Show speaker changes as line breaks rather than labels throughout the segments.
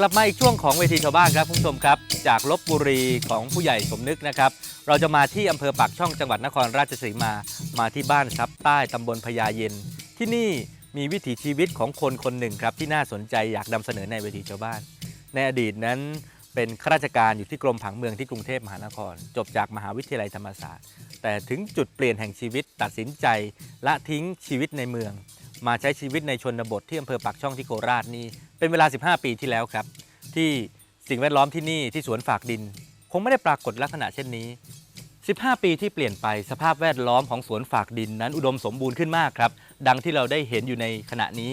กลับมาอีกช่วงของเวทีชาวบ้านครับคุณผู้ชมครับ จากลบบุรีของผู้ใหญ่สมนึกนะครับ เราจะมาที่อำเภอปากช่องจังหวัดนครราชสีมา มาที่บ้านทรัพใต้ตำบลพญาเย็น ที่นี่มีวิถีชีวิตของคนคนหนึ่งครับ ที่น่าสนใจอยากนำเสนอในเวทีชาวบ้าน ในอดีตนั้นเป็นข้าราชการอยู่ที่กรมผังเมืองที่กรุงเทพมหานคร จบจากมหาวิทยาลัยธรรมศาสตร์ แต่ถึงจุดเปลี่ยนแห่งชีวิตตัดสินใจละทิ้งชีวิตในเมือง มาใช้ชีวิตในชนบทที่อำเภอปากช่องที่โคราชนี่เป็นเวลา 15 ปีที่แล้วครับ ที่สิ่งแวดล้อมที่นี่ที่สวนฝากดิน คงไม่ได้ปรากฏลักษณะเช่นนี้ 15 ปีที่เปลี่ยนไปสภาพแวดล้อมของสวนฝากดินนั้นอุดมสมบูรณ์ขึ้นมากครับ ดังที่เราได้เห็นอยู่ในขณะนี้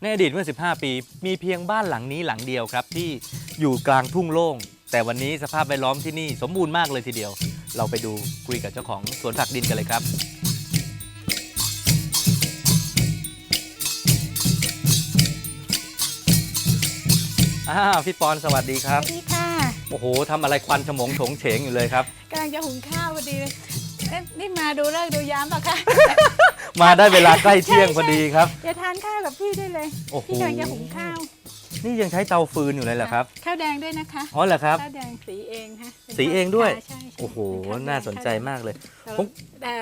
ในอดีตเมื่อ 15 ปี มีเพียงบ้านหลังนี้หลังเดียวครับ ที่อยู่กลางทุ่งโล่ง แต่วันนี้สภาพแวดล้อมที่นี่สมบูรณ์มากเลยทีเดียว เราไปดูคุยกับเจ้าของสวนฝากดินกันเลยครับ อ้าวพี่ปอนสวัสดีค
ส
รับ
วัสดีค่ะ
โอ้โหทำอะไรควันฉมงโฉงเฉงอยู่เลยครับ
กำลังจะหุงข้าวพอดีเลยเอ๊ะนี่มาดูเลิกษ์ดูยามป่ะคะ
มาได้เวลาใกล้เที่ยงพอดีครับ
จะทานข้าวกับพี่ได้เลย
โอ้โห
พี่กำลังจะหุงข้าว
นี่ยังใช้เตาฟืนอยู่เลยเหรอครับ
ข้าวแดงด้วยนะคะ
อ๋อเหรอครับ
ข้าวแดงสีเองฮะป็น
สีเองด้วย
ค่ะใช่ใช่
โอ้โห
เป็ข้วแดง
น่าสนใจมากเลย
ข้าว
ผม
แต่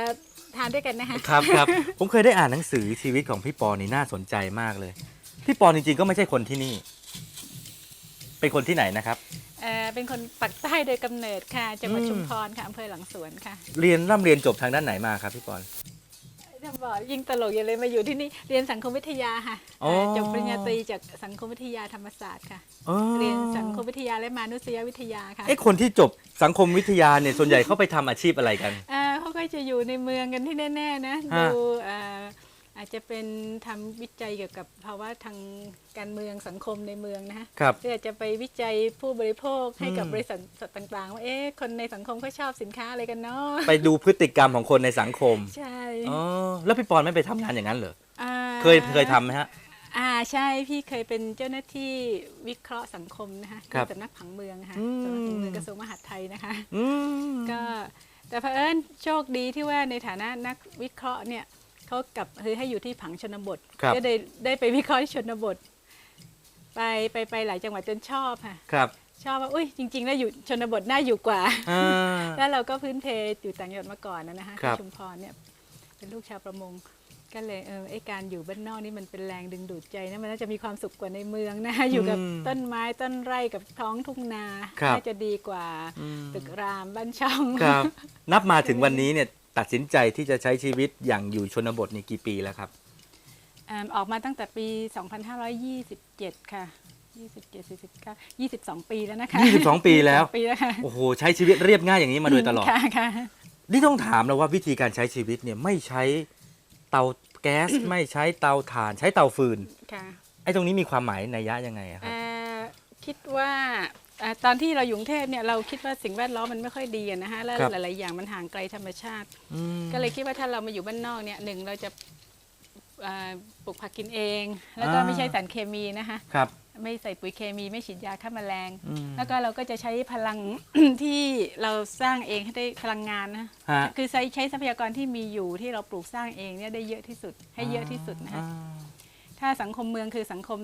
ทานด้วยกันนะคะ
ครับครับ ผมเคยได้อ่านหนังสือชีวิตของพี่ปอนี่น่าสนใจมากเลย พี่ปอจริงๆก็ไม่ใช่คนที่นี่ เป็นคนที่ไหนนะครับ
เอ่อเป็นคนปักใต้โดยกำเนิดค่ะจังหวัด
อืม
ชุมพรค่ะอำเภอหลังสวนค่ะ
เรียนร่ำเรียนจบทางด้านไหนมาครับพี่ปอน
จะบอกยิ่งตลกอย่าเลยมาอยู่ที่นี่เรียนสังคมวิทยาค่ะ
อ๋อ
เอ่อจบปริญญาตรีจากสังคมวิทยาธรรมศาสตร์ค่ะ
อ๋อ
เรียนสังคมวิทยาและมานุษยวิทยาค่ะ
เอ้คนที่จบสังคมวิทยาเนี่ยส่วนใหญ่เขาไปทำอาชีพอะไรกัน
อ่าเขาก็จะอยู่ในเมืองกันที่แน่ๆนะ
ฮะ
ดูอ่า อาจจะเป็นทำวิจัยเกี่ยวกับภาวะทางการเมืองสังคมในเมืองนะฮะ
ครับ
หรืออาจจะไปวิจัยผู้บริโภคให้กับ
อืม
บริษัทต่างๆว่าเอ๊ะคนในสังคมเขาชอบสินค้าอะไรกันเนาะ
ไปดูพฤติกรรมของคนในสังคม
ใช่
อ๋อแล้วพี่ปอนไม่ไปทำงานอย่างนั้นเหรอาเคยเคยทำไหมฮะ
อ่าใช่พี่เคยเป็นเจ้าหน้าที่วิเคราะห์สังคมนะคะ
ครับ
ที่สำนักผังเมืองนะคะ
อืม
สำนักผังเมืองกระทรวงมหาดไทยนะคะ
อืม
ก็แต่เผอิญโชคดีที่ว่าในฐานะนักวิเคราะห์เนี่ย เขากลับคือให้อยู่ที่ผังชนบท
ครับ
ก็ได้ได้ไปวิเคราะห์ที่ชนบท ไปไปไปหลายจังหวัดจนชอบค่ะ
ครับ
ชอบว่าอุ้ยจริง ๆ แล้วอยู่ชนบทน่าอยู่กว่า
อ่า
แล้วเราก็พื้นเพอยู่ต่างจังหวัดมาก่อนนะนะคะ
ครับ
ที่ชุมพรเนี่ยเป็นลูกชาวประมง ก็เลยเออไอการอยู่บ้านนอกนี่มันเป็นแรงดึงดูดใจนะมันน่าจะมีความสุขกว่าในเมืองนะคะอยู่กับ
อืม
ต้นไม้ต้นไร่กับท้องทุ่งนา
ครับ
น่าจะดีกว่า
อืม
ตึกรามบ้านช่อง
ครับ นับมาถึงวันนี้เนี่ย ตัดสินใจที่จะใช้ชีวิตอย่างอยู่ชนบทนี่กี่ปีแล้วครับ
อ่าออกมาตั้งแต่ปี 2527 ค่ะ 27 49 22 ปีแล้วนะคะ
22 ปีแล้ว
ปีแล้วค่ะ
โอ้โห ใช้ชีวิตเรียบง่ายอย่างนี้มาโดยตลอด
ค่ะค่ะ
นี่ต้องถามแล้วว่าวิธีการใช้ชีวิตเนี่ยไม่ใช้เตาแก๊สไม่ใช้เตาถ่านใช้เตาฟืน
ค่ะ
ไอ้ตรงนี้มีความหมายในยยะยังไงอะครับ
อ่าคิดว่าอ่า ตอนที่เราอยู่กรุงเทพเนี่ยเราคิดว่าสิ่งแวดล้อมมันไม่ค่อยดีอะนะคะแล้ว
ครับ
หลาย ๆ อย่างมันห่างไกลธรรมชาติ
อืม
ก็เลยคิดว่าถ้าเรามาอยู่บ้านนอกเนี่ยหนึ่งเราจะอ่าปลูกผักกินเอง แล้วก็ไม่ใช่สารเคมีนะคะ
ครับ
ไม่ใส่ปุ๋ยเคมีไม่ฉีดยาฆ่าแมลง
อืม
แล้วก็เราก็จะใช้พลังที่เราสร้างเองให้ได้พลังงานนะ
ฮะ
คือใช้ใช้ทรัพยากรที่มีอยู่ที่เราปลูกสร้างเองเนี่ยได้เยอะที่สุดให้เยอะที่สุดนะคะ
อ่า
ถ้าสังคมเมืองคือสังคม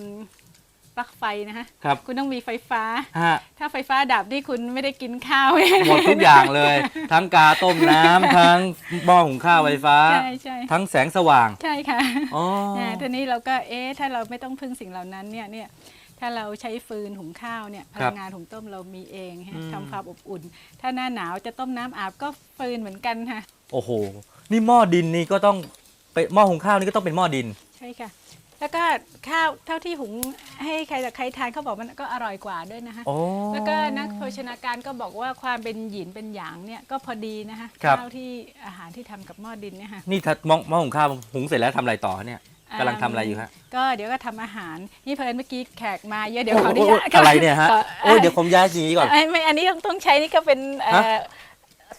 ปลั๊กไฟนะคะ
ครับ
คุณต้องมีไฟฟ้า
ฮะ
ถ้าไฟฟ้าดับนี่คุณไม่ได้กินข้าว
หมดทุกอย่างเลย ทั้งกาต้มน้ำทั้งหม้อหุงข้าวไฟฟ้า
ใช่ใช่
ทั้งแสงสว่าง
ใช่ค่ะ
อ๋อ
นะทีนี้เราก็เอ๊ะถ้าเราไม่ต้องพึ่งสิ่งเหล่านั้นเนี่ยเนี่ยถ้าเราใช้ฟืนหุงข้าวเนี่ยพลังงานหุงต้มเรามีเองฮะทำความอบอุ่น ถ้าหน้าหนาวจะต้มน้ำอาบก็ฟืนเหมือนกันค่ะ
โอ้โห นี่หม้อดินนี่ก็ต้องไปหม้อหุงข้าวนี่ก็ต้องเป็นหม้อดิน
ใช่ค่ะ แล้วก็ข้าวเท่าที่หุงให้ใครแต่ใครทานเขาบอกมันก็อร่อยกว่าด้วยนะคะ
โอ้
แล้วก็นักโภชนาการก็บอกว่าความเป็นหยินเป็นหยางเนี่ยก็พอดีนะคะ
ครับ
ข้าวที่อาหารที่ทำกับหม้อดินเนี่ยค่ะ
นี่ถ้าหม้อหม้อหุงข้าวหุงเสร็จแล้วทำอะไรต่อเนี่ยกำลังทำอะไรอยู่ฮะ
ก็เดี๋ยวก็ทำอาหารนี่เพลินเมื่อกี้แขกมาเยอะเดี๋ยว
โอ้
ขออ
โห
นุญาต
อะไรเนี่ยฮะ
ข
โอ้ยเดี๋ยวผมย้ายสีนี้ก่อน
เอ้ยไม่อันนี้ต้องต้องใช้นี่ก็เป็นเอ่อ
ฮะ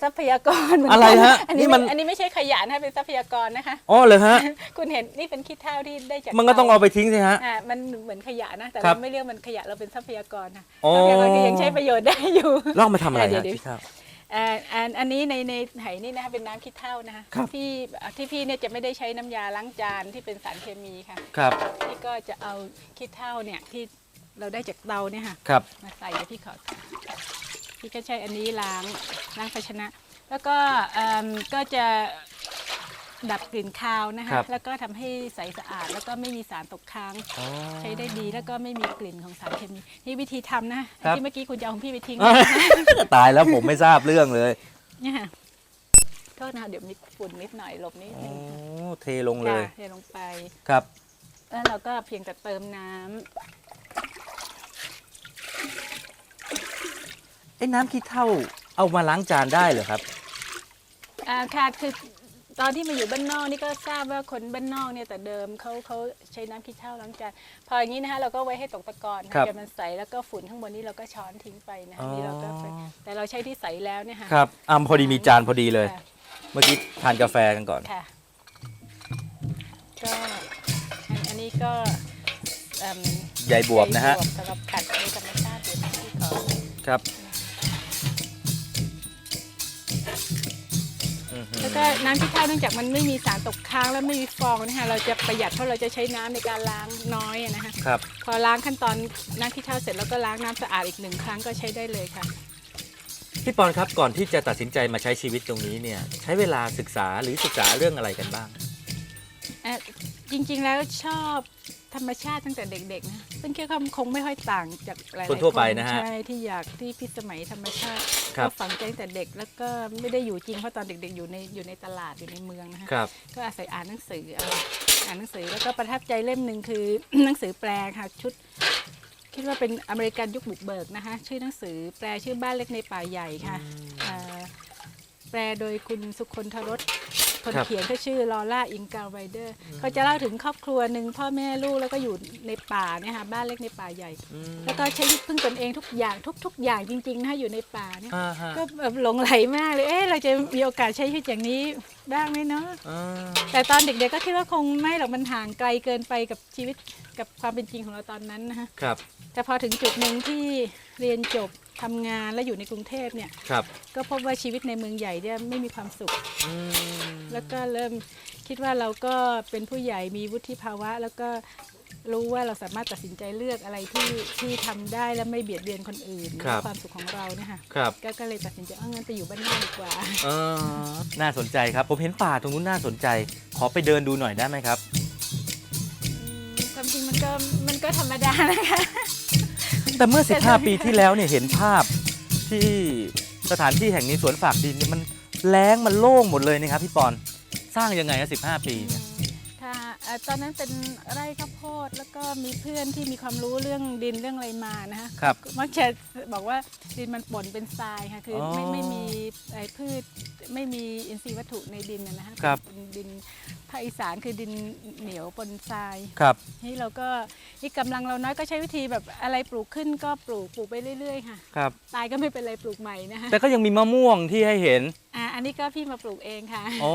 ทรัพยากรเหมือน
อะไร
กัน
ฮะ
อัน
นี่
นี้
มั
มัน นอันนี้ไม่ใช่ขยะนะคะเป็นทรัพยากรนะคะ
อ๋อเลยฮะ
คุณเห็นนี่เป็นขี้เถ้าที่ได้จาก
มันก็ต้องเอาไปทิ้งสิฮะ
อ่ามันเหมือนขยะนะ แต่
ครับ
เราไม่เรียกมันขยะเราเป็นทรัพยากรนะ
อ๋อ
ทรัพยากรก็ยังใช้ประโยชน์ได้อยู่
แล้วเอามาทำอะไร
เดี๋ย
ฮะ
วเดี๋ยว
ที่ข้าว
อ่าอันอันนี้ในในไหนี่นะคะเป็นน้ำขี้เถ้านะคะ
ครับ
ที่ที่พี่เนี่ยจะไม่ได้ใช้น้ำยาล้างจานที่เป็นสารเคมีค่ะ
ครับ
พี่ก็จะเอาขี้เถ้าเนี่ยที่เราได้จากเตาเนี่ยค่ะ
ครับ
มาใส่เดี๋ยวพี่ขอ พี่ก็ใช้อันนี้ล้างล้างภาชนะ แล้วก็เอิ่มก็จะดับกลิ่นคาวนะคะ
ครับ
แล้วก็ทำให้ใสสะอาด แล้วก็ไม่มีสารตกค้าง
อ๋อ
ใช้ได้ดีแล้วก็ไม่มีกลิ่นของสารเคมีนี่วิธีทำนะไอ้
ครับ
ที่เมื่อกี้คุณจะเอาของพี่ไปทิ้ง
ตายแล้วผมไม่ทราบเรื่องเลย
เนี่ยค่ะโทษนะคะเดี๋ยวมีฝุ่นนิดหน่อยหลบนิด
โอ้
นึงค่ะ
เทลงเลย
ค่ะเทลงไป
ครับ
แล้วเราก็เพียงแต่เติมน้ำ
ไอ้น้ำขี้เถ้าเอามาล้างจานได้เหรอครับ
อ่าค่ะคือตอนที่มาอยู่บ้านนอกนี่ก็ทราบว่าคนบ้านนอกเนี่ยแต่เดิมเขาเขาใช้น้ำขี้เถ้าล้างจานพออย่างนี้นะคะเราก็ไว้ให้ตกตะกอน
ครับ
เดี๋ยวมันใสแล้วก็ฝุ่นข้างบนนี้เราก็ช้อนทิ้งไปนะ
อ๋อ
นี่เราก็ไปแต่เราใช้ที่ใสแล้วเนี่ยค่ะ
ครับอ่าพอดีมีจานพอดีเลย
ค่ะ
เมื่อกี้ทานกาแฟกันก่อน
ค่ะก็อันอันนี้ก็เอิ่ม
ใยบวบนะฮะ
ใยบวบสำหรับกัดในธรรมชาติเดี๋ยวที่ขอ
ครับ
แล้วก็น้ำขี้เถ้าเนื่องจากมันไม่มีสารตกค้างและไม่มีฟองนะคะเราจะประหยัดเพราะเราจะใช้น้ำในการล้างน้อยอะนะคะ
ครับ
พอล้างขั้นตอนน้ำขี้เถ้าเสร็จแล้วก็ล้างน้ำสะอาดอีกหนึ่งครั้งก็ใช้ได้เลยค่ะ
พี่ปอนครับก่อนที่จะตัดสินใจมาใช้ชีวิตตรงนี้เนี่ยใช้เวลาศึกษาหรือศึกษาเรื่องอะไรกันบ้าง
เอ่อจริงๆแล้วชอบ ธรรมชาติตั้งแต่เด็กๆนะซึ่งคิดว่าคงไม่ค่อยต่างจากหลายๆ
คนทั่วไปนะฮะ
ใช่ที่อยากที่พิสมัยธรรมชาติ
ครับ
ก็ฝังใจตั้งแต่เด็กแล้วก็ไม่ได้อยู่จริงเพราะตอนเด็ก ๆ อยู่ในอยู่ในตลาดอยู่ในเมืองนะคะ
ครับ
ก็อาศัยอ่านหนังสือเอาอ่านหนังสือแล้วก็ประทับใจเล่มหนึ่งคือ หนังสือแปลค่ะชุด คิดว่าเป็นอเมริกันยุคบุกเบิกนะคะ ชื่อหนังสือแปลชื่อบ้านเล็กในป่าใหญ่ค่ะเอ่อแปลโดยคุณสุคนทรส คน
ครับ
เขียนก็ชื่อลอร่าอิงกาไวเดอร์เขาจะเล่าถึงครอบครัวหนึ่งพ่อแม่ลูกแล้วก็อยู่ในป่าเนี่ยค่ะบ้านเล็กในป่าใหญ่
อืม
แล้วก็ใช้ชีวิตพึ่งตนเองทุกอย่างทุก ๆ อย่างจริงๆนะคะอยู่ในป่าเนี่ย
อ่าฮะ
ก็แบบหลงไหลมากเลยเอ๊ะเราจะมีโอกาสใช้ชีวิตอย่างนี้บ้างไหมเนาะ
อ่า
แต่ตอนเด็กๆก็คิดว่าคงไม่หรอกมันห่างไกลเกินไปกับชีวิตกับความเป็นจริงของเราตอนนั้นนะคะ
ครับ
แต่พอถึงจุดหนึ่งที่เรียนจบ ทำงานแล้วอยู่ในกรุงเทพเนี่ย
ครับ
ก็พบว่าชีวิตในเมืองใหญ่เนี่ยไม่มีความสุข
อืม
แล้วก็เริ่มคิดว่าเราก็เป็นผู้ใหญ่มีวุฒิภาวะ แล้วก็รู้ว่าเราสามารถตัดสินใจเลือกอะไรที่ที่ทำได้และไม่เบียดเบียนคนอื่นเพื่อความสุขของเราเนี่ยค่ะ
ครับ
ก็ก็เลยตัดสินใจเอางั้นไปอยู่บ้านนอกดีกว่า
เออน่าสนใจครับ ผมเห็นป่าตรงนู้นน่าสนใจ ขอไปเดินดูหน่อยได้ไหมครับ
อืมความจริงมันก็มันก็ธรรมดานะคะ
แต่เมื่อ 15 ปีที่แล้วเนี่ยเห็นภาพที่สถานที่แห่งนี้สวนฝากดินเนี่ยมันแล้งมันโล่งหมดเลยนะครับพี่ปอนสร้างยังไงอะ15 ปีเนี่ย
ค่ะเอ่อตอนนั้นเป็นไร่ข้าวโพดแล้วก็มีเพื่อนที่มีความรู้เรื่องดินเรื่องอะไรมานะคะ
ครับ
มักจะบอกว่าดินมันป่นเป็นทรายค่ะคืออ
อ
ไม่ไม่มีไอ้พืช ไม่มีอินทรีย์วัตถุในดินนะนะคะ
ครับ
เป็นดินภาคอีสานคือดินเหนียวปนทราย
ครับ
นี่เราก็นี่กำลังเราน้อยก็ใช้วิธีแบบอะไรปลูกขึ้นก็ปลูกปลูกไปเรื่อยๆค่ะ
ครับ
ตายก็ไม่เป็นไรปลูกใหม่นะคะ
แต่ก็ยังมีมะม่วงที่ให้เห็น
อ่าอันนี้ก็พี่มาปลูกเองค่ะ
อ๋อ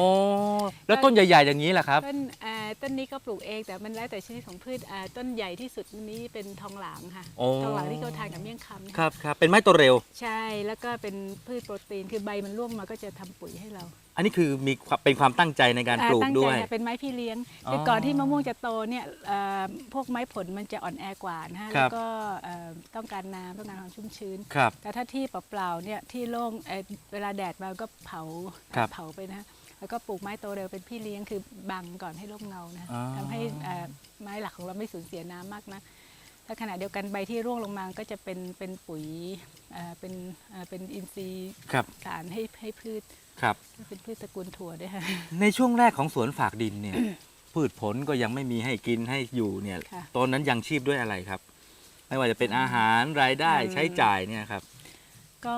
แล้วต้นใหญ่ ๆ อย่างนี้แหละครับ
ต้นอ่าต้นนี้ก็ปลูกเองแต่มันแล้วแต่ชนิดของพืชอ่าต้นใหญ่ที่สุดนี้เป็นทองหลางค่ะ
โอ้
ทองหลางที่เขาทานกับเมี่ยงคำนะ
ค
คะ
รับครับ เป็นไม้ตัวเร็ว
ใช่แล้วก็เป็นพืชโปรตีนคือใบมันร่วงมาก็จะทำปุ๋ยให้เรา
อันนี้คือมีความเป็นความตั้งใจในการ
อ่า
ปลูก
ตั้ง
ด้วย
ใจเป็นไม้พี่เลี้ยง
อ๋อ
คือก่อนที่มะม่วงจะโตเนี่ยเอ่อพวกไม้ผลมันจะอ่อนแอกว่านะฮะ
ครั
แล้
บ
วก็เอ่อต้องการน้ำต้องการความชุ่มชื้น
ครับ
แต่ถ้าที่เปล่าๆเนี่ยที่โล่งเอ่อเวลาแดดมาก็เผา
ครับ
เผาไปนะฮะแล้วก็ปลูกไม้โตเร็วเป็นพี่เลี้ยงคือบังก่อนให้ร่มเงานะ
อ๋อ
ทำให้เอ่อไม้หลักของเราไม่สูญเสียน้ำมากนะถ้าขณะเดียวกันใบที่ร่วงลงมาก็จะเป็นเป็นปุ๋ยเอ่อเป็นเอ่อเป็นอินทรีย์
ครับ
สารให้ให้พืช
ครับ
เป็นพืชตระกูลถั่วด้วยค่ะ
ในช่วงแรกของสวนฝากดินเนี่ย พืชผลก็ยังไม่มีให้กินให้อยู่เนี่ย
ค่ะ
ตอนนั้นยังชีพด้วยอะไรครับ ไม่ว่าจะเป็นอาหารรายได้
อืม
ใช้จ่ายเนี่ยครับ
ก็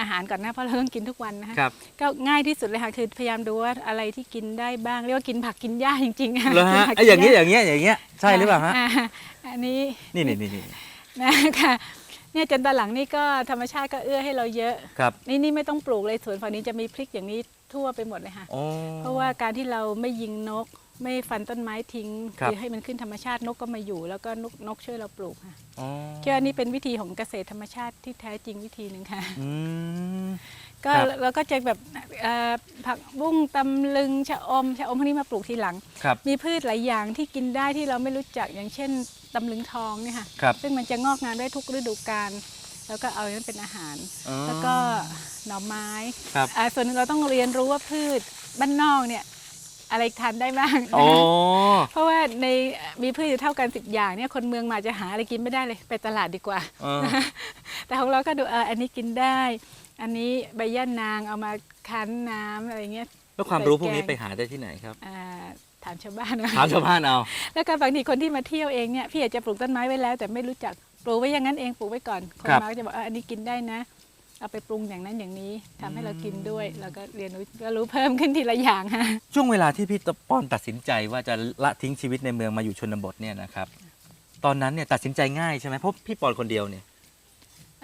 อาหารก่อนนะเพราะเราต้องกินทุกวันนะคะ
ครับ
ก็ง่ายที่สุดเลยค่ะ คือพยายามดูว่าอะไรที่กินได้บ้าง เรียกว่ากินผักกินหญ้าจริงๆค่ะ
แล้วฮะ
กินผัก
ไอ้อย่าง
กิ
นี้
น
อ
หญ้
ย่างเงี้ยอย่างเงี้ยใช่หรือเปล่าฮะา
อันนี้
นี่นี่นี่นี่
นะคะ เนี่ยจนตอนหลังนี่ก็ธรรมชาติก็เอื้อให้เราเยอะ
ครับ
นี่นี่ไม่ต้องปลูกเลยสวนฝั่งนี้จะมีพริกอย่างนี้ทั่วไปหมดเลยค่ะ
อ๋อ
เพราะว่าการที่เราไม่ยิงนก ไม่ฟันต้นไม้ทิ้ง
ครับ
อให้มันขึ้นธรรมชาตินกก็มาอยู่ แล้วก็นกนกช่วยเราปลูกค่ะ
อ๋อ
คิดว่านี่เป็นวิธีของเกษตรธรรมชาติที่แท้จริงวิธีหนึ่งค่ะ
อืม
ก็
ครับ
เราก็จะแบบเอ่อผักบุ้งตำลึงชะอมชะอมพวกนี้มาปลูกทีหลัง
ครับ
มีพืชหลายอย่างที่กินได้ที่เราไม่รู้จักอย่างเช่น ตำลึงทองเนี่ยค่ะ
ครับ
ซึ่งมันจะงอกงามได้ทุกฤดูกาลแล้วก็เอานั้นเป็นอาหาร
อ๋อ
แล้วก็หน่อไม้
ครับ
อ่าส่วนหนึ่งเราต้องเรียนรู้ว่าพืชบ้านนอกเนี่ยอะไรทานได้บ้าง
โอ้
เพราะว่าในมีพืชอยู่เท่ากันสิบอย่างเนี่ยคนเมืองมาจะหาอะไรกินไม่ได้เลยไปตลาดดีกว่า
เออ
แต่ของเราก็ดูเอออันนี้กินได้ อันนี้ใบย่านางเอามาคั้นน้ำอะไรเงี้ย
แล้วความรู้พวกนี้
ใส่แกง
ไปหาได้ที่ไหนครับ
อ่า ถามชาวบ้านนะ
ถามชาวบ้านเอา
แล้วก็บางทีคนที่มาเที่ยวเองเนี่ยพี่อยากจะปลูกต้นไม้ไว้แล้ว แต่ไม่รู้จักปลูกไว้อย่างนั้นเองปลูกไว้ก่อนคน
ครับ
มาก็จะบอกเอออันนี้กินได้นะ เอาไปปรุงอย่างนั้นอย่างนี้ทำให้เรากินด้วยแล้วก็เรียนรู้ก็รู้เพิ่มขึ้นทีละอย่างค่ะ
ช่วงเวลาที่พี่ปอนตัดสินใจว่าจะละทิ้งชีวิตในเมืองมาอยู่ชนบทเนี่ยนะครับ ตอนนั้นเนี่ยตัดสินใจง่ายใช่ไหมเพราะพี่ปอนคนเดียวเนี่ย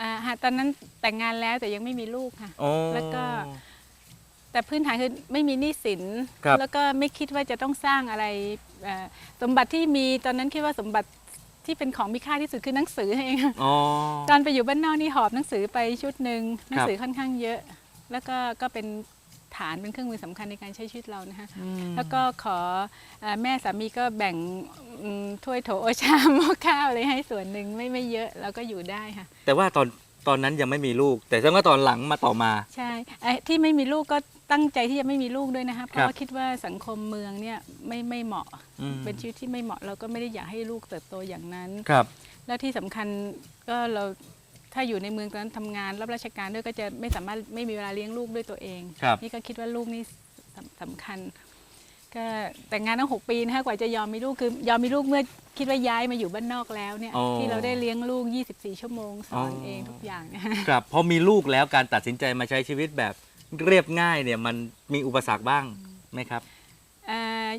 อ่าฮะตอนนั้นแต่งงานแล้วแต่ยังไม่มีลูกค่ะ
โอ้
แล้วก็ แต่พื้นฐานคือไม่มีหนี้สิน
ครับ
แล้วก็ไม่คิดว่าจะต้องสร้างอะไรเอ่อสมบัติที่มีตอนนั้นคิดว่าสมบัติที่เป็นของมีค่าที่สุดคือหนังสือเอง
อ๋อ
ตอนไปอยู่บ้านนอกนี่หอบหนังสือไปชุดหนึ่งหนังสือค่อนข้างเยอะ แล้วก็ก็เป็นฐานเป็นเครื่องมือสำคัญในการใช้ชีวิตเรานะคะแล้วก็ขอเอ่อแม่สามีก็แบ่งอืมถ้วยโถโอชามหม้อข้าวอะไรให้ส่วนหนึ่งไม่ไม่เยอะเราก็อยู่ได้ค่ะ
แต่ว่าตอนตอนนั้นยังไม่มีลูก แต่ว่าตอนหลังมาต่อมา
ใช่ไอ้ที่ไม่มีลูกก็ ตั้งใจที่จะไม่มีลูกด้วยนะคะเพ
ครั
ราะ
บ
ว่าคิดว่าสังคมเมืองเนี่ยไม่ไม่เหมาะ
อืม
เป็นชีวิตที่ไม่เหมาะเราก็ไม่ได้อยากให้ลูกเติบโตอย่างนั้น
ครับ
แล้วที่สำคัญก็เราถ้าอยู่ในเมืองตอนนั้นทำงานรับราชการด้วยก็จะไม่สามารถไม่มีเวลาเลี้ยงลูกด้วยตัวเอง
ครับ
นี่ก็คิดว่าลูกนี่สำสำคัญ ก็แต่งงานตั้งหกปีนะคะกว่าจะยอมมีลูกคือยอมมีลูกเมื่อคิดว่าย้ายมาอยู่บ้านนอกแล้วเนี่ย
อ๋อ
ที่เราได้เลี้ยงลูก 24 ชั่วโมงสอน
อ๋อ
เองทุกอย่างเนี่ย
ครับพอมีลูกแล้วการตัดสินใจมาใช้ชีวิตแบบ เรียบง่ายเนี่ยมันมีอุปสรรคบ้างไหมครับ
อ่า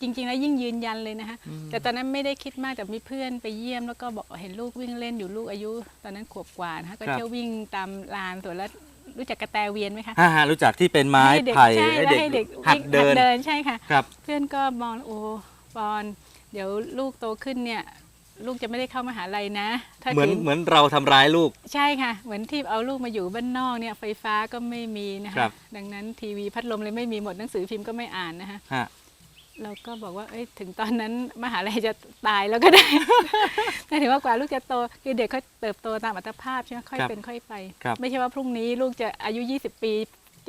จริงๆแล้วยิ่งยืนยันเลยนะคะ
อืม
แต่ตอนนั้นไม่ได้คิดมากแต่มีเพื่อนไปเยี่ยมแล้วก็บอกเห็นลูกวิ่งเล่นอยู่ลูกอายุ ตอนนั้นขวบกว่านะคะก็เที่ยววิ่งตามลานสวนแล้วรู้จักกระแตเวียนไหมคะ
ฮ่าฮารู้จักที่เป็นไม้
ให้เด็ก
ไผ่
ใช่
ให้
แล้ว
เด็ก
ให้เด็ก
หัด
วิ่ง
เดิน
เดินใช่ค่ะ
ครับ
เพื่อนก็มองโอ้ปอนเดี๋ยวลูกโตขึ้นเนี่ย ลูกจะไม่ได้เข้ามหาลัยนะ ถ้า
เหมือน
ขื
เหมือนเราทำร้ายลูก
ใช่ค่ะ เหมือนที่เอาลูกมาอยู่บ้านนอกเนี่ยไฟฟ้าก็ไม่มีนะ
ครั
คะ
บ
ดังนั้นทีวีพัดลมเลยไม่มีหมดหนังสือพิมพ์ก็ไม่อ่านนะคะ
ฮะ
เราก็บอกว่า เอ้ย ถึงตอนนั้นมหาลัยจะตายแล้วก็ได้แต่ถือว่ากว่าลูกจะโตคือเด็กเขาเติบโตตามอัตภาพใช่ไหมค่อย
ครับ
เป็นค่อยไป
ครับ
ไม่ใช่ว่าพรุ่งนี้ลูกจะอายุ 20 ปี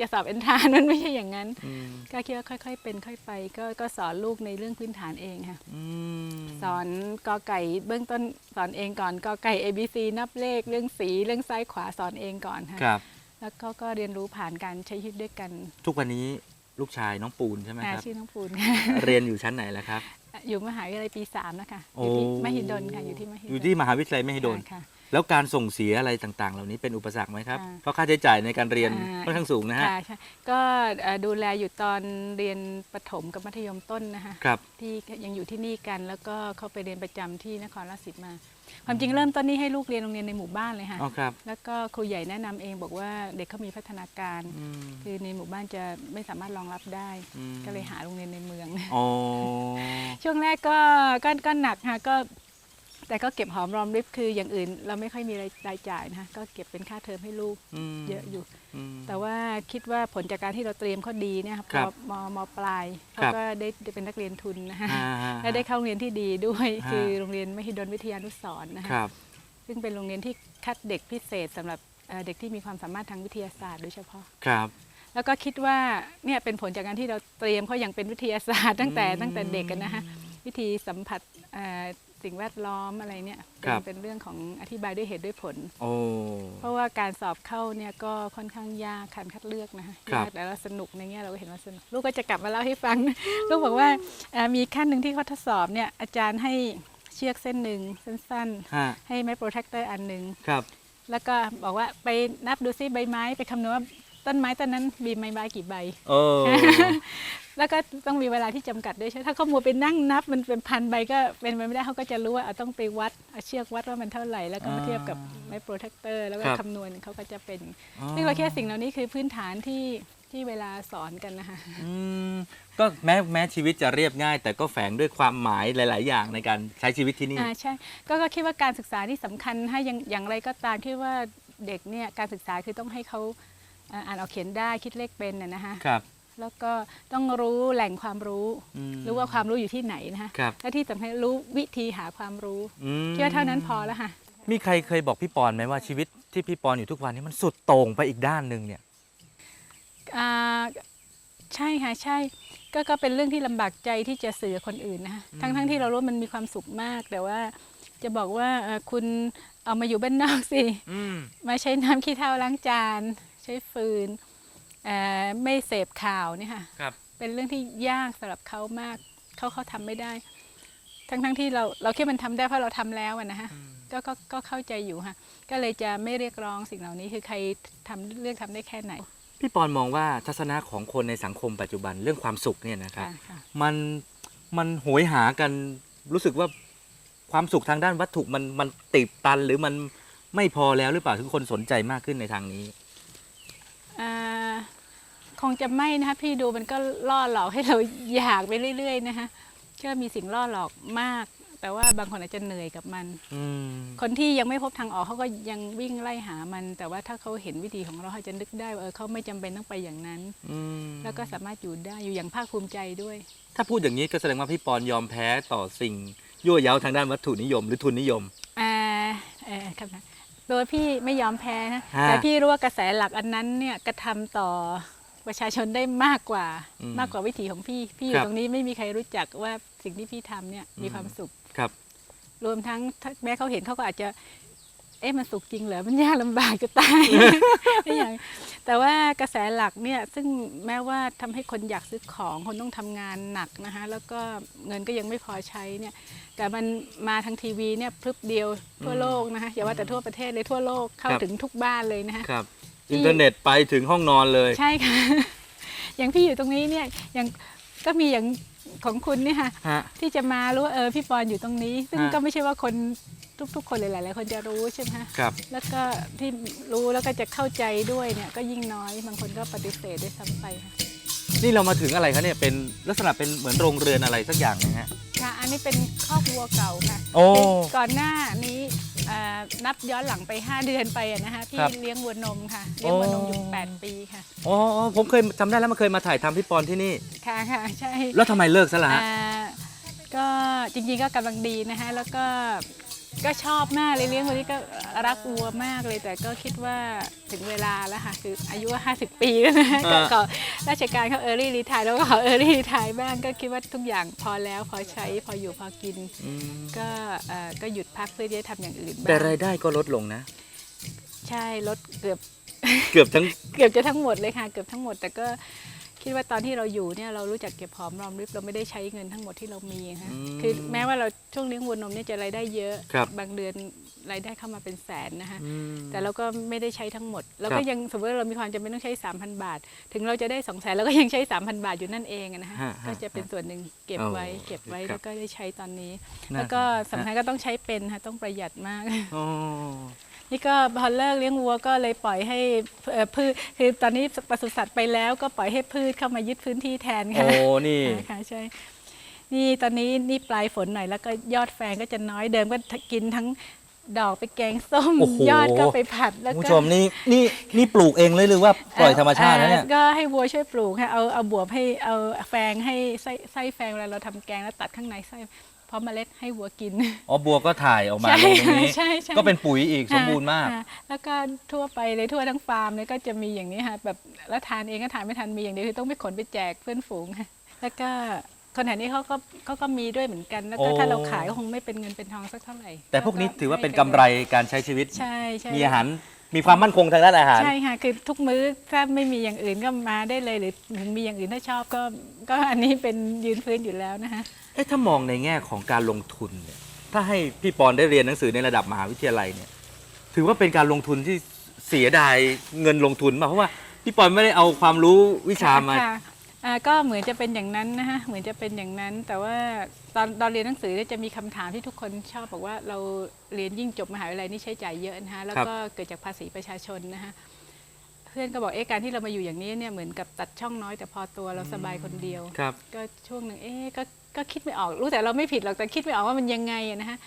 จะสอบเอนทรานมันไม่ใช่อย่างนั้น
อืม
ก็คิดว่าค่อย ๆ เป็นค่อยไป ก็ก็สอนลูกในเรื่องพื้นฐานเองค่ะ
อืม
สอนกอไก่เบื้องต้นสอนเองก่อนกอไก่ A B C นับเลขเรื่องสีเรื่องซ้ายขวาสอนเองก่อนค่ะ
ครับ
แล้วก็ก็เรียนรู้ผ่านการใช้ชีวิตด้วยกัน
ทุกวันนี้ลูกชายน้องปูนใช่ไหม
อ่า
ครับ
ชื่อน้องปูน
เรียนอยู่ชั้นไหนแล้วครับ
อยู่มหาวิทยาลัยปีสามนะคะอ
โอ้
ยู่ที่มหิดลค่ะอยู่ที่มหิดล
อยู่ที่มหาวิทยาลัยมหิดล
อ่าค่ะ
แล้วการส่งเสียอะไรต่างๆ เหล่านี้เป็นอุปสรรคไหมครับ
อ่า
เพราะค่าใช้จ่ายในการเรียน
อ่า
ค่อนข้างสูงนะฮะ
ค่ะใช่ก็เอ่อดูแลอยู่ตอนเรียนประถมกับมัธยมต้นนะคะ
ครับ
ที่ยังอยู่ที่นี่กันแล้วก็เข้าไปเรียนประจำที่นครราชสีมา ความจริงเริ่มต้นนี่ให้ลูกเรียนโรงเรียนในหมู่บ้านเลยค่ะ
อ๋อครับ
แล้วก็ครูใหญ่แนะนำเองบอกว่าเด็กเขามีพัฒนาการ
อืม
คือในหมู่บ้านจะไม่สามารถรองรับได้
อืม
ก็เลยหาโรงเรียนในเมือง
อ๋อ
ช่วงแรกก็ก็ก็หนักค่ะก็ แต่ก็เก็บหอมรอมริบคืออย่างอื่น เราไม่ค่อยมีรายรายจ่ายนะคะก็เก็บเป็นค่าเทอมให้ลูก
ม
เยอะอยู่
อืม
แต่ว่าคิดว่าผลจากการที่เราเตรียมเขาดีเนี่ยครับ
ครับ
พอมมปลาย
ครั
เขา
บ
ก็ได้ได้เป็นนักเรียนทุนนะคะ
อ่า
และได้เข้าโรงเรียนที่ดีด้วย
ฮะ
คือโรงเรียนมหิดลวิทยานุสรณ์นะคะ
ครับ
ซึ่งเป็นโรงเรียนที่คัดเด็กพิเศษสำหรับเอ่อเด็กที่มีความสามารถทางวิทยาศาสตร์โดยเฉพาะ
ครับ
แล้วก็คิดว่าเนี่ยเป็นผลจากการที่เราเตรียมเขาอย่างเป็นวิทยาศาสตร์ตั้งแต่
อืม
ตั้งแต่เด็กกันนะคะวิธีสัมผัสเอ่อ สิ่งแวดล้อมอะไรเนี่ยเป็
ครั
น
บ
เป็นเรื่องของอธิบายด้วยเหตุด้วยผล
โอ้
เพราะว่าการสอบเข้าเนี่ยก็ค่อนข้างยากการคัดเลือกนะคะ
ครับ
ยากแต่เราสนุกในแง่เราก็เห็นว่าสนุกลูกก็จะกลับมาเล่าให้ฟัง ลูกบอกว่าเอ่อมีขั้นหนึ่งที่เขาทดสอบเนี่ยอาจารย์ให้เชือกเส้นหนึ่งสั้น
ฮะ
ๆให้ไม้โปรเทคเตอร์อันหนึ่ง
ครับ
แล้วก็บอกว่าไปนับดูซิใบไม้ไปคำนวณว่า ต้นไม้ต้นนั้นมีใบไม้กี่ใบ
โอ้
แล้วก็ต้องมีเวลาที่จำกัดด้วยใช่ไหมถ้าเขามัวไปนั่งนับมันเป็นพันใบก็เป็นไปไม่ได้เขาก็จะรู้ว่าเอาต้องไปวัดเอาเชือกวัดว่ามันเท่าไหร่ แล้วก็มาเทียบกับไม้โปรเทคเตอร์แล้วก็
ครับ
คำนวณเขาก็จะเป็นซึ่งเราแค่สิ่งเหล่านี้คือพื้นฐานที่ที่เวลาสอนกันนะคะ
อืมก็แม้แม้ชีวิตจะเรียบง่าย แต่ก็แฝงด้วยความหมายหลาย ๆ อย่างในการใช้ชีวิตที่นี่
อ่าใช่ก็ก็คิดว่าการศึกษานี่สำคัญให้อย่างอย่างไรก็ตามที่ว่าเด็กเนี่ยการศึกษาคือต้องให้เขา อ่าอ่านออกเขียนได้คิดเลขเป็นน่ะนะคะ
ครับ
แล้วก็ต้องรู้แหล่งความรู้
อืม
รู้ว่าความรู้อยู่ที่ไหนนะคะ
ครับ
และที่สำคัญรู้วิธีหาความรู้
อืม
คิดว่าเท่านั้นพอแล้วค่ะ
มีใครเคยบอกพี่ปอนไหมว่าชีวิตที่พี่ปอนอยู่ทุกวันนี้มันสุดโต่งไปอีกด้านหนึ่งเนี่ย
อ่าใช่ค่ะใช่ก็ก็เป็นเรื่องที่ลำบากใจที่จะสื่อกับคนอื่นนะคะทั้งทั้งที่เรารู้ว่ามันมีความสุขมาก แต่ว่าจะบอกว่าเอ่อคุณเอามาอยู่บ้านนอกสิ
อืม
มาใช้น้ำขี้เถ้าล้างจาน ใช้ฟืนเอ่อไม่เสพข่าวเนี่ยค่ะ
ครับ
เป็นเรื่องที่ยากสำหรับเขามากเขาเขาทำไม่ได้ ทั้งทั้งที่เราเราคิดมันทำได้เพราะเราทำแล้วอะนะฮะก็ก็ก็เข้าใจอยู่ค่ะ ก็เลยจะไม่เรียกร้องสิ่งเหล่านี้คือใครทำเลือกทำได้แค่ไหน
พี่ปอนมองว่าทัศนะของคนในสังคมปัจจุบันเรื่องความสุขเนี่ยนะครับ
ค่ะค่ะ
มันมันโหยหากันรู้สึกว่าความสุขทางด้านวัตถุมันมันติดตันหรือมันไม่พอแล้วหรือเปล่าถึงคนสนใจมากขึ้นในทางนี้
อ่า คงจะไม่นะคะพี่ดูมันก็ล่อหลอกให้เราอยากไปเรื่อย ๆ นะคะเชื่อมีสิ่งล่อหลอกมาก แต่ว่าบางคนอาจจะเหนื่อยกับมัน
อืม
คนที่ยังไม่พบทางออกเขาก็ยังวิ่งไล่หามัน แต่ว่าถ้าเขาเห็นวิธีของเราเขาจะนึกได้ว่าเออเขาไม่จำเป็นต้องไปอย่างนั้น
อืม
แล้วก็สามารถอยู่ได้อยู่อย่างภาคภูมิใจด้วย
ถ้าพูดอย่างนี้ก็แสดงว่าพี่ปอนยอมแพ้ต่อสิ่งยั่วเย้าทางด้านวัตถุนิยม หรือทุนนิยม
อ่าเออครับนะตัวพี่ไม่ยอมแพ้นะ
ฮะ
แต่พี่รู้ว่ากระแสหลักอันนั้นเนี่ยกระทำต่อ ประชาชนได้มากกว่า
อืม
มากกว่าวิถีของพี่ พี่อ
ครั
ยู่
บ
ตรงนี้ไม่มีใครรู้จักว่าสิ่งที่พี่ทำเนี่ยมี
อืม
ความสุข
ครับ
รวมทั้งถ้าแม้เขาเห็นเขาก็อาจจะ เอ๊ะมันสุขจริงเหรอมันยากลำบากจะตายไม่อย่างแต่ว่ากระแสหลักเนี่ยซึ่งแม้ว่าทำให้คนอยากซื้อของคนต้องทำงานหนักนะคะแล้วก็เงินก็ยังไม่พอใช้เนี่ยแต่มันมาทางทีวีเนี่ยพรึบเดียวทั่วโลกนะคะอย่าว่าแต่ทั่วประเทศเลยทั่วโลกเข้า
ครับ
ถึงทุกบ้านเลยนะคะ
ครับ
ที่
อินเทอร์เน็ตไปถึงห้องนอนเลย
ใช่ค่ะ อย่างพี่อยู่ตรงนี้เนี่ยอย่างก็มีอย่างของคุณเนี่ยค่ะ
ฮะ
ที่จะมารู้ว่าเออพี่ปอนอยู่ตรงนี้ ซึ่ง
ฮะ
ก็ไม่ใช่ว่าคนทุกๆ คนเลยหลายๆคนจะรู้ใช่ไหมคะ
ครับ
แล้วก็ที่รู้แล้วก็จะเข้าใจด้วยเนี่ยก็ยิ่งน้อยบางคนก็ปฏิเสธด้วยซ้ำไปค่ะ
นี่เรามาถึงอะไรคะเนี่ยเป็นลักษณะเป็นเหมือนโรงเรือนอะไรสักอย่างนะฮะ
ค่ะ อันนี้เป็นครอบวัวเก่าค่ะ
โอ้
คือก่อนหน้านี้เอ่อนับย้อนหลังไป 5 เดือนไปอะนะคะพี่
ครับ
เลี้ยงวัวนมค่ะเลี้ยงวัวนมอยู่
โอ้
8 ปีค่ะ
อ๋อผมเคยจำได้แล้วมันเคยมาถ่ายทำพี่ปอนที่นี่
ค่ะค่ะใช่
แล้วทำไมเลิกซะล่ะฮะ
อ่าก็จริงๆก็กำลังดีนะคะแล้วก็ ก็ชอบมากเลยเลี้ยงวันนี้ก็รักวัวมากเลย แต่ก็คิดว่าถึงเวลาแล้วค่ะคืออายุ 50 ปีแล้วนะก็ขอราชการเขาเออรี่รีทายแล้วก็ขอเออรี่รีทายบ้างก็คิดว่าทุกอย่างพอแล้วพอใช้พออยู่พอกิน
อืม
ก็เอ่อก็หยุดพักเพื่อที่จะทำอย่างอื่นบ้าง
แต่รายได้ก็ลดลงนะ
ใช่ลดเกือบ
เกือบทั้ง
เกือบจะทั้งหมดเลยค่ะ เกือบทั้งหมดแต่ก็ คิดว่าตอนที่เราอยู่เนี่ยเรารู้จักเก็บหอมรอมริบเราไม่ได้ใช้เงินทั้งหมดที่เรามีค่ะ
อืม
คือแม้ว่าเราช่วงเลี้ยงวัวนมเนี่ยจะรายได้เยอะ
ครับ
งเดือนรายได้เข้ามาเป็นแสนนะคะ
อืม
แต่เราก็ไม่ได้ใช้ทั้งหมดแล้ว
ครั
ก็
บ
ยังสมมติว่าเรามีความจำเป็นต้องใช้ 3,000 บาท ถึงเราจะได้2 0 0แสนเราก็ยังใช้ 3,000 บาทอยู่นั่นเองอะนะคะ
ฮะฮะ
ก็จะเป็นส่วนหนึ่งเก็บไว้
โอ้
เก็บไว้
ครับ
แล้วก็ได้ใช้ตอนนี้
น่า
แล้วก็สำคัญก็ต้องใช้เป็นค่ะต้องประหยัดมาก
อ๋อ
นี่ก็พอเลิกเลี้ยงวัวก็เลยปล่อยให้เอ่อพืชคือตอนนี้ปศุสัตว์ไปแล้วก็ปล่อยให้พืชเข้ามายึดพื้นที่แทนค่ะ
โอ้นี่
ค่ะใช่นี่ตอนนี้นี่ปลายฝนหน่อยแล้วก็ยอดแฟงก็จะน้อยเดิมก็กินทั้งดอกไปแกงส้ม
โอ้โห
ยอดก็ไปผัดแล้ว
คุณ
ก็
ผู้ชมนี่นี่นี่ปลูกเองเลยหรือว่าปล่อยธรรมชาตินะเนี่ย
อ่อก็ให้วัวช่วยปลูกค่ะเอาเอาบวบให้เอาแฟงให้ไส้ไส้แฟงเวลาเราทำแกงแล้วตัดข้างในไส้พ ร้อมเมล็ดให้วัวกิน
อ๋อบัวก็ถ่ายออกมา
ใช่
ลงตรงนี้
ใช่ใช่
ก็เป็นปุ๋ยอีกสมบูรณ์มาก
อ่าแล้วก็ทั่วไปเลยทั่วทั้งฟาร์มเลยก็จะมีอย่างนี้ค่ะแบบแล้วทานเองก็ทานไม่ทันมีอย่างเดียวคือต้องไปขนไปแจกเพื่อนฝูงค่ะแล้วก็คนแถวนี้เขาก็เขาก็มีด้วยเหมือนกัน แล้วก็
โอ้
ถ้าเราขายก็คงไม่เป็นเงินเป็นทองสักเท่าไหร่
แต่พวกนี้ถือว่าเป็น
ให้
กำไรการใช้ชีวิต
ใช่ใช่
มีอาหาร มีความมั่นคงทางด้านอาหาร
ใช่ค่ะคือทุกมื้อถ้าไม่มีอย่างอื่นก็มาได้เลยหรือถึงมีอย่างอื่นถ้าชอบก็ก็อันนี้เป็นยืนพื้นอยู่แล้วนะคะ
เอ๊ะถ้ามองในแง่ของการลงทุนเนี่ย ถ้าให้พี่ปอนได้เรียนหนังสือในระดับมหาวิทยาลัยเนี่ย ถือว่าเป็นการลงทุนที่เสียดายเงินลงทุนมาเพราะว่าพี่ปอนไม่ได้เอาความรู้วิชามา
ค่ะอ่าก็เหมือนจะเป็นอย่างนั้นนะคะเหมือนจะเป็นอย่างนั้น แต่ว่าตอนตอนเรียนหนังสือเนี่ยจะมีคำถามที่ทุกคนชอบบอกว่าเราเรียนยิ่งจบมหาวิทยาลัยนี่ใช้จ่ายเยอะนะคะแล้วก็เกิดจากภาษีประชาชนนะคะเพื่อนก็บอกเอ๊ะการที่เรามาอยู่อย่างนี้เนี่ยเหมือนกับตัดช่องน้อยแต่พอตัวเราสบายคนเดียว
ครับ
ก็ช่วงหนึ่งเอ๊ะก็ ก็คิดไม่ออก รู้แต่เราไม่ผิดหรอกแต่คิดไม่ออกว่ามันยังไงอะนะฮะ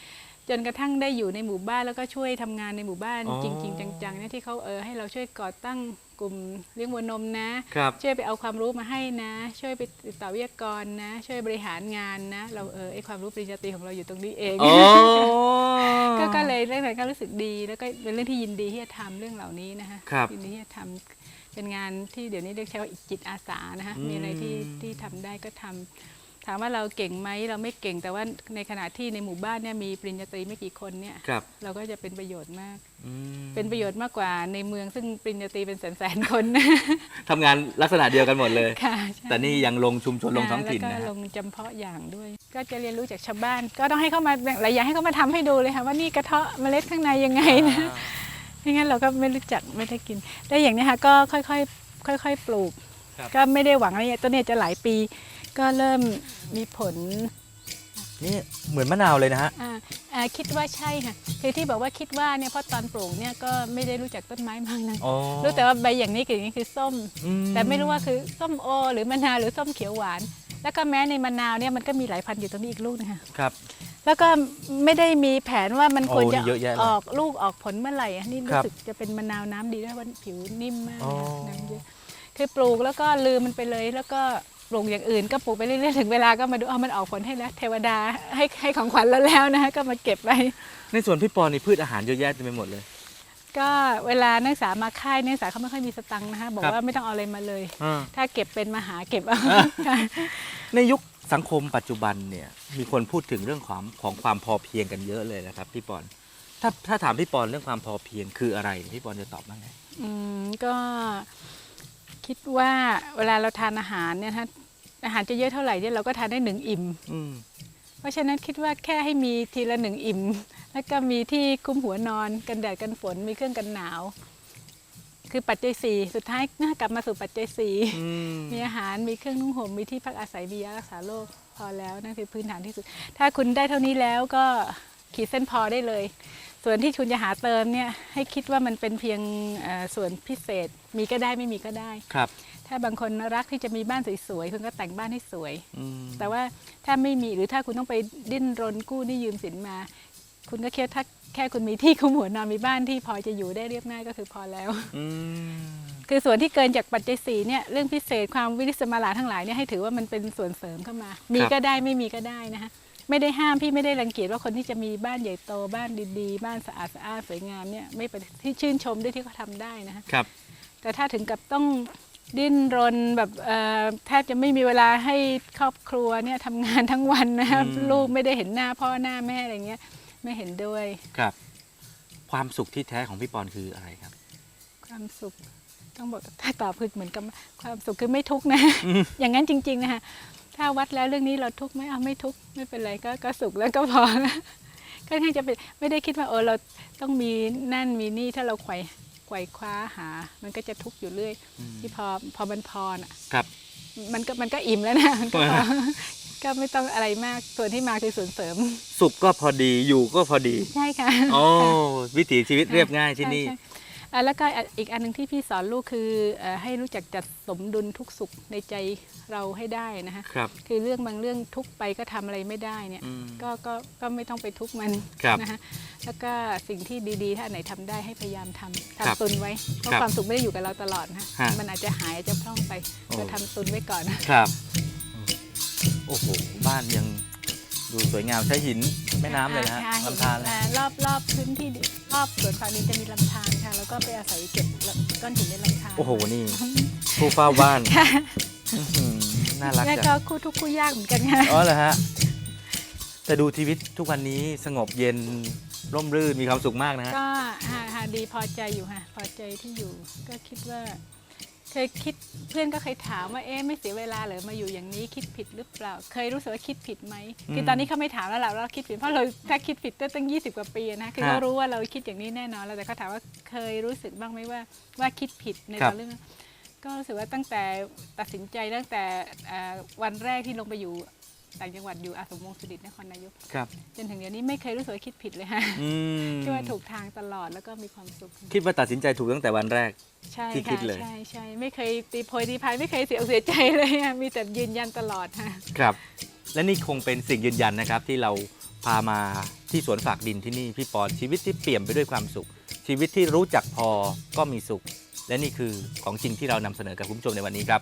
จนกระทั่งได้อยู่ในหมู่บ้านแล้วก็ช่วยทำงานในหมู่บ้าน
อ๋อ
จริง ๆ จังๆเนี่ยที่เขาเออให้เราช่วยก่อตั้งกลุ่มเลี้ยงวัวนมนะ
ครับ
ช่วยไปเอาความรู้มาให้นะ ช่วยไปติดต่อวิทยากรนะ ช่วยบริหารงานนะ เราเออไอความรู้ปริญญาตรีของเราอยู่ตรงนี้เอง
โอ้
ก็ก็เลยเรื่องนั้นก็รู้สึกดี แล้วก็เป็นเรื่องที่ยินดีที่จะทำเรื่องเหล่านี้นะคะ
ครับ
ยินดีที่จะทำเป็นงานที่เดี๋ยวนี้เรียกใช้ว่าจิตอาสานะคะ
อืม
มีอะไรที่ที่ทำได้ก็ทำ ถามว่าเราเก่งไหมเราไม่เก่งแต่ว่าในขณะที่ในหมู่บ้านเนี่ยมีปริญญาตรีไม่กี่คนเนี่ย
ครับ
เราก็จะเป็นประโยชน์มาก
อืม
เป็นประโยชน์มากกว่าในเมืองซึ่งปริญญาตรีเป็นแสนๆคน
ทำงานลักษณะเดียวกันหมดเลย
ค่ะใช่
แต่นี่ยังลงชุมชนลงท้องถิ่น
แล้ว
นะ
ก็
ฮะ
ลงจำเพาะอย่างด้วย ก็จะเรียนรู้จากชาวบ้าน ก็ต้องให้เขามาหลายอย่างให้เขามาทำให้ดูเลยค่ะว่านี่กระเทาะเมล็ดข้างในยังไงนะไม่งั้นเราก็ไม่รู้จักไม่ได้กินแล้วอย่างนี้ค่ะก็ค่อยๆค่อย ๆ ปลูก
ครับ
ก็ไม่ได้หวังอะไรต้นเนี้จะหลายปี ก็เริ่มมีผล
นี่เหมือนมะนาวเลยนะฮะ
อ่าอ่าคิดว่าใช่ค่ะคือที่บอกว่าคิดว่าเนี่ยเพราะตอนปลูกเนี่ยก็ไม่ได้รู้จักต้นไม้มากนะ
อ๋อ
รู้แต่ว่าใบอย่างนี้กับอย่างนี้คือส้ม
อื
แต่ไม่รู้ว่าคือส้มโอ หรือมะนาวหรือส้มเขียวหวาน แล้วก็แม้ในมะนาวเนี่ยมันก็มีหลายพันธุ์อยู่ตรงนี้อีกลูกนะคะ
ครับ
แล้วก็ไม่ได้มีแผนว่ามัน
โอ้
ควรจะ
นี่เยอะแยะเลย
ออกลูกออกผลเมื่อไหร่อะนี่
ค
รู้
รับ
สึกจะเป็นมะนาวน้ำดีด้วยว่าผิวนิ่มมาก
อ๋อ
น้ำเยอะคือปลูกแล้วก็ลืมมันไปเลยแล้วก็ป ลูกอย่างอื่นก็ปลูกไปเรื่อยๆถึงเวลาก็มาดูเอามันออกผลให้แล้ว เทวดาให้ให้ของขวัญเราแล้วนะคะก็มาเก็บไว้
ในส่วนพี่ปอนนี่พืชอาหารเยอะแยะเต็มไปหมดเลย
ก็เวลานักศึกษามาค่ายนักศึกษาเขาไม่ค่อยมีสตังค์นะคะบอก
ครับ
ว่าไม่ต้องเอาอะไรมาเลย
อ่า
ถ้าเก็บเป็นมาหาเก็บเอา
ในยุคสังคมปัจจุบันเนี่ยมีคนพูดถึงเรื่องของของความพอเพียงกันเยอะเลยนะครับพี่ปอนถ้าถ้าถามพี่ปอนเรื่องความพอเพียงคืออะไรพี่ปอนจะตอบว่าไง
อืมก็คิดว่าเวลาเราทานอาหารเนี่ยถ้า อาหารจะเยอะเท่าไหร่เนี่ยเราก็ทานได้หนึ่งอิ่ม
อืม
เพราะฉะนั้นคิดว่าแค่ให้มีทีละหนึ่งอิ่ม แล้วก็มีที่คลุมหัวนอนกันแดดกันฝนมีเครื่องกันหนาว คือปัจจัยสี่สุดท้ายน่ากลับมาสู่ปัจจัยสี่
อืม
มีอาหารมีเครื่องนุ่งห่มมีที่พักอาศัยมียารักษาโรคพอแล้วนั่นคือพื้นฐานที่สุด ถ้าคุณได้เท่านี้แล้วก็ขีดเส้นพอได้เลย ส่วนที่คุณจะหาเติมเนี่ยให้คิดว่ามันเป็นเพียงเอ่อส่วนพิเศษ มีก็ได้ไม่มีก็ได้
ครับ
ถ้าบางคนรักที่จะมีบ้านสวยๆคุณก็แต่งบ้านให้สวย
อืม
แต่ว่าถ้าไม่มีหรือถ้าคุณต้องไปดิ้นรนกู้หนี่ยืมสินมา คุณก็คิดว่าถ้าแค่คุณมีที่คุมหัวนอนมีบ้านที่พอจะอยู่ได้เรียบง่ายก็คือพอแล้ว
อืม
คือส่วนที่เกินจากปัจจัยสีเนี่ยเรื่องพิเศษความวิริสมาลาทั้งหลายเนี่ยให้ถือว่ามันเป็นส่วนเสริมเข้ามา มีก็ได้ไม่มีก็ได้นะคะไม่ได้ห้ามพี่ไม่ได้รังเกียจว่าคนที่จะมีบ้านใหญ่โตบ้านดีๆ บ้านสะอาดสะอาดสวยงามเนี่ยไม่เป็นที่ชื่นชมด้วยที่เขาทำได้นะคะ
ครับ
แต่ถ้าถึงกับต้อง ดิ้นรนแบบเอ่อแทบจะไม่มีเวลาให้ครอบครัวเนี่ยทำงานทั้งวันนะครับ
อืม
ลูกไม่ได้เห็นหน้าพ่อหน้าแม่อะไรเงี้ยไม่เห็นด้วย
ครับ ความสุขที่แท้ของพี่ปอนคืออะไรครับ
ความสุขต้องบอกถ้าตอบคือเหมือนกับความสุขคือไม่ทุกข์นะ อย่างนั้นจริง ๆ นะคะถ้าวัดแล้วเรื่องนี้เราทุกข์ไหมเอาไม่ทุกข์ไม่เป็นไรก็ก็สุขแล้วก็พอก็แค่จะเป็นไม่ได้คิดว่าเออเราต้องมีนั่นมีนี่ถ้าเราไขว่ ไขว่คว้าหา มันก็จะทุกข์อยู่เรื่อย
อืม
ที่พอพอมันพอน่ะ
ครับ
มันก็มันก็อิ่มแล้วนะมันก็พอก็ไม่ต้องอะไรมากส่วนที่มาคือส่วนเสริม
สุขก็พอดีอยู่ก็พอดี
ใช่ค่ะ
โอ้
ค่ะ
วิถีชีวิตเรียบง่ายที่นี่
ใช่ใช่อะ แล้วก็อีกอันหนึ่งที่พี่สอนลูกคือเอ่อให้รู้จักจัดสมดุลทุกสุขในใจเราให้ได้นะคะ
ครับ
คือเรื่องบางเรื่องทุกข์ไปก็ทำอะไรไม่ได้เนี่ย
อืม
ก็ก็ก็ไม่ต้องไปทุกข์มัน
ครับ
นะคะแล้วก็สิ่งที่ดีๆ ถ้าอันไหนทำได้ให้พยายามทำ
ครับ
ทำตุนไว้เพราะ
ครับ
ความสุขไม่ได้อยู่กับเราตลอดนะ
ฮะ
มันอาจจะหายอาจจะพร่องไป
โอ้
ก็ทำตุนไว้ก่อน
ครับโอ้โหบ้านยัง ดูสวยงามใช้หินแม่น้ำเลยนะฮะ
ค่ะ
ลำธารเลย
อ่รอบรอบพื้นที่ดิรอบสวนฝั่งดินจะมีลำธารค่ะ แล้วก็ไปอาศัยเก็บก้อนหินในลำธาร
โอ้โห นี่ ผู้เฝ้าบ้านอื้อหือน่ารัก
แล้ว
จั
ก็
ง
คู่ทุกข์คู่ยากเหมือนกันค่ะ
อ๋อเหรอฮะ แต่ดูชีวิตทุกวันนี้สงบเย็นร่มรื่นมีความสุขมากนะฮะ
ก็หาหาดีพอใจอยู่ค่ะ พอใจที่อยู่ ก็คิดว่า เคยคิดเพื่อนก็เคยถามว่าเอ๊ะไม่เสียเวลาเหรือมาอยู่อย่างนี้คิดผิดหรือเปล่า เคยรู้สึกว่าคิดผิดไหมคือ
ม
ตอนนี้เขาไม่ถามแล้วแหละว่าเราคิดผิดเพราะเราถ้าคิดผิดตั้งตั้งยี่สิบกว่าปีนะคือ
ฮะ
เขารู้ว่าเราคิดอย่างนี้แน่นอนแล้วแต่เขาถามว่าเคยรู้สึกบ้างไหมว่าว่าคิดผิดใน
ครั
ต
บ
อนเรื่องนั้นก็รู้สึกว่าตั้งแต่ตัดสินใจตั้งแต่เอ่อวันแรกที่ลงไปอยู่ ต่างจังหวัดอยู่อาสมวงศ์สุดิตนครนายก
ครับ
จนถึงเดี๋ยวนี้ไม่เคยรู้สึกว่าคิดผิดเลยค่ะ
อืม
คิดว่าถูกทางตลอดแล้วก็มีความสุข
คิดว่าตัดสินใจถูกตั้งแต่วันแรก
ใช่
ที่คิด
ค่ะ
เลย
ใช่ใช่ไม่เคยตีโพยตีพายไม่เคยเสียอกเสียใจเลยอะมีแต่ยืนยันตลอดค่ะ
ครับ และนี่คงเป็นสิ่งยืนยันนะครับ ที่เราพามาที่สวนฝากดินที่นี่พี่ปอนชีวิตที่เปี่ยมไปด้วยความสุข ชีวิตที่รู้จักพอก็มีสุข และนี่คือของจริงที่เรานำเสนอกับคุณผู้ชมในวันนี้ครับ